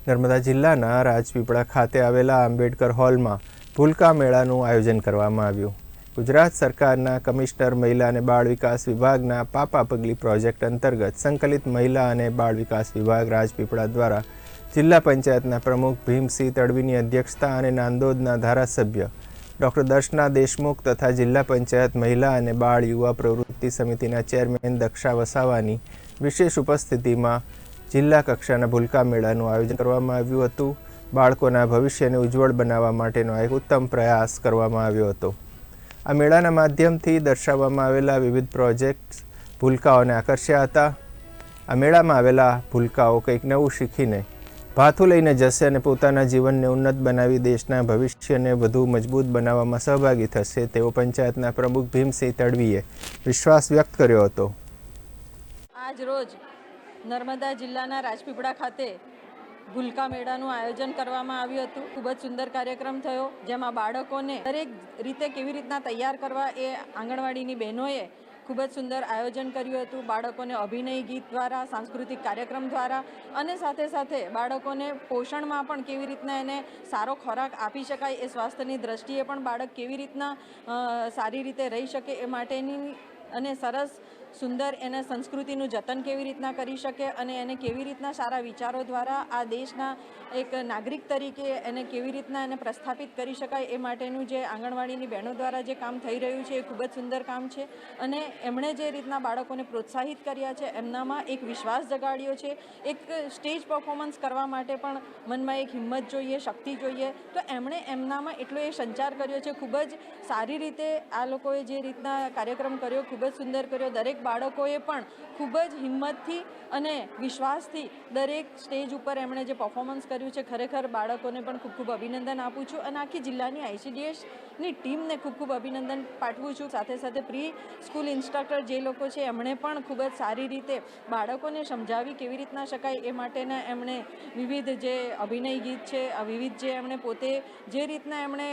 નર્મદા જિલ્લાના રાજપીપળા ખાતે આવેલા આંબેડકર હોલમાં ભૂલકા મેળાનું આયોજન કરવામાં આવ્યું. ગુજરાત સરકારના કમિશનર મહિલા અને બાળ વિકાસ વિભાગના પાપા પગલી પ્રોજેક્ટ અંતર્ગત સંકલિત મહિલા અને બાળ વિકાસ વિભાગ રાજપીપળા દ્વારા જિલ્લા પંચાયતના પ્રમુખ ભીમસિંહ તડવીની અધ્યક્ષતા અને નાંદોદના ધારાસભ્ય ડૉક્ટર દર્શના દેશમુખ તથા જિલ્લા પંચાયત મહિલા અને બાળ યુવા પ્રવૃત્તિ સમિતિના ચેરમેન દક્ષા વસાવાની વિશેષ ઉપસ્થિતિમાં જિલ્લા કક્ષાના ભૂલકા મેળાનું આયોજન કરવામાં આવ્યું હતું. બાળકોના ભવિષ્યને ઉજ્જવળ બનાવવા માટેનો એક ઉત્તમ પ્રયાસ કરવામાં આવ્યો હતો. આ મેળાના માધ્યમથી દર્શાવવામાં આવેલા વિવિધ પ્રોજેક્ટ્સ ભૂલકાઓને આકર્ષ્યા હતા. આ મેળામાં આવેલા ભૂલકાઓ કંઈક નવું શીખીને, ભાથું લઈને જશે અને પોતાના જીવનને ઉન્નત બનાવી દેશના ભવિષ્યને વધુ મજબૂત બનાવવામાં સહભાગી થશે તેવો પંચાયતના પ્રમુખ ભીમસિંહ તડવીએ વિશ્વાસ વ્યક્ત કર્યો હતો. આજ રોજ નર્મદા જિલ્લાના રાજપીપળા ખાતે ભૂલકા મેળાનું આયોજન કરવામાં આવ્યું હતું. ખૂબ જ સુંદર કાર્યક્રમ થયો, જેમાં બાળકોને દરેક રીતે કેવી રીતના તૈયાર કરવા એ આંગણવાડીની બહેનોએ ખૂબ જ સુંદર આયોજન કર્યું હતું. બાળકોને અભિનય ગીત દ્વારા, સાંસ્કૃતિક કાર્યક્રમ દ્વારા અને સાથે સાથે બાળકોને પોષણમાં પણ કેવી રીતના એને સારો ખોરાક આપી શકાય એ સ્વાસ્થ્યની દ્રષ્ટિએ પણ બાળક કેવી રીતના સારી રીતે રહી શકે એ માટેની અને સરસ સુંદર એના સંસ્કૃતિનું જતન કેવી રીતના કરી શકે અને એને કેવી રીતના સારા વિચારો દ્વારા આ દેશના એક નાગરિક તરીકે એને કેવી રીતના એને પ્રસ્થાપિત કરી શકાય એ માટેનું જે આંગણવાડીની બહેનો દ્વારા જે કામ થઈ રહ્યું છે એ ખૂબ જ સુંદર કામ છે. અને એમણે જે રીતના બાળકોને પ્રોત્સાહિત કર્યા છે એમનામાં એક વિશ્વાસ જગાડ્યો છે. એક સ્ટેજ પરફોર્મન્સ કરવા માટે પણ મનમાં એક હિંમત જોઈએ, શક્તિ જોઈએ. તો એમણે એમનામાં એટલો એ સંચાર કર્યો છે. ખૂબ જ સારી રીતે આ લોકોએ જે રીતના કાર્યક્રમ કર્યો, ખૂબ જ સુંદર કર્યો. દરેક બાળકોએ પણ ખૂબ જ હિંમતથી અને વિશ્વાસથી દરેક સ્ટેજ ઉપર એમણે જે પર્ફોમન્સ કર્યું છે, ખરેખર બાળકોને પણ ખૂબ ખૂબ અભિનંદન આપું છું અને આખી જિલ્લાની આઈસીડીએસની ટીમને ખૂબ ખૂબ અભિનંદન પાઠવું છું. સાથે સાથે પ્રી સ્કૂલ ઇન્સ્ટ્રક્ટર જે લોકો છે, એમણે પણ ખૂબ જ સારી રીતે બાળકોને સમજાવી કેવી રીતના શકાય એ માટેના એમણે વિવિધ જે અભિનય ગીત છે વિવિધ જે એમણે પોતે જે રીતના એમણે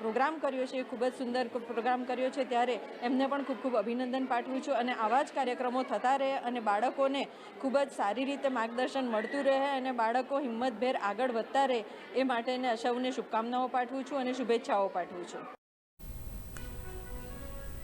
પ્રોગ્રામ કર્યો છે, એ ખૂબ જ સુંદર પ્રોગ્રામ કર્યો છે, ત્યારે એમને પણ ખૂબ ખૂબ અભિનંદન પાઠવું છું અને આવા જ કાર્યક્રમો થતા રહે અને બાળકોને ખૂબ જ સારી રીતે માર્ગદર્શન મળતું રહે અને બાળકો હિંમતભેર આગળ વધતા રહે એ માટેને સૌને શુભકામનાઓ પાઠવું છું અને શુભેચ્છાઓ પાઠવું છું.